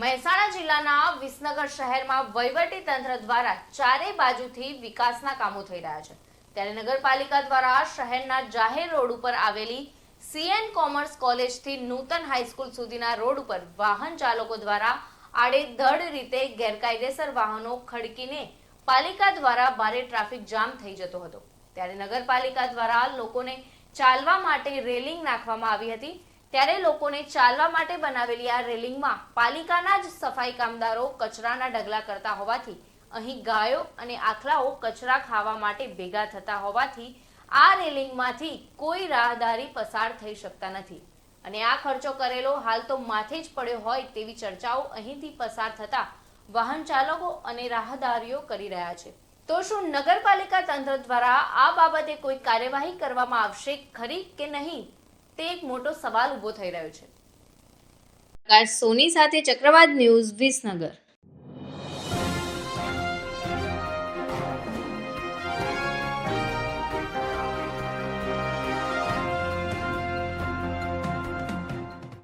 મહેસાણા જિલ્લાના વિસનગર શહેરમાં વહીવટી તંત્ર દ્વારા ચારે બાજુથી વિકાસના કામો થઈ રહ્યા છે. ત્યારે નગરપાલિકા દ્વારા શહેરના જાહેર રોડ ઉપર આવેલી સીએન કોમર્સ કોલેજથી નૂતન હાઈસ્કૂલ સુધીના રોડ ઉપર વાહન ચાલકો દ્વારા આડેધડ રીતે ગેરકાયદેસર વાહનો ખડકીને પાલિકા દ્વારા ભારે ટ્રાફિક જામ થઈ જતો હતો. ત્યારે નગરપાલિકા દ્વારા લોકોને ચાલવા માટે રેલિંગ નાખવામાં આવી હતી. ત્યારે લોકોને ચાલવા માટે બનાવેલી આ રેલિંગમાં પાલિકાના જ સફાઈ કામદારો કચરાના ઢગલા કરતા હોવાથી અહીં ગાયો અને આખલાઓ કચરા ખાવા માટે ભેગા થતા હોવાથી આ રેલિંગમાંથી કોઈ રાહદારી પસાર થઈ શકતા નથી. અને આ ખર્ચો કરેલો હાલ તો માથે જ પડ્યો હોય તેવી ચર્ચાઓ અહીંથી પસાર થતા વાહન ચાલકો અને રાહદારીઓ કરી રહ્યા છે. તો શું નગરપાલિકા તંત્ર દ્વારા આ બાબતે કોઈ કાર્યવાહી કરવામાં આવશે ખરી કે નહીં? તે એક મોટો સવાલ ઊભો થઈ રહ્યો છે. સોની સાથે ચક્રવાત ન્યૂઝ વિસનગર.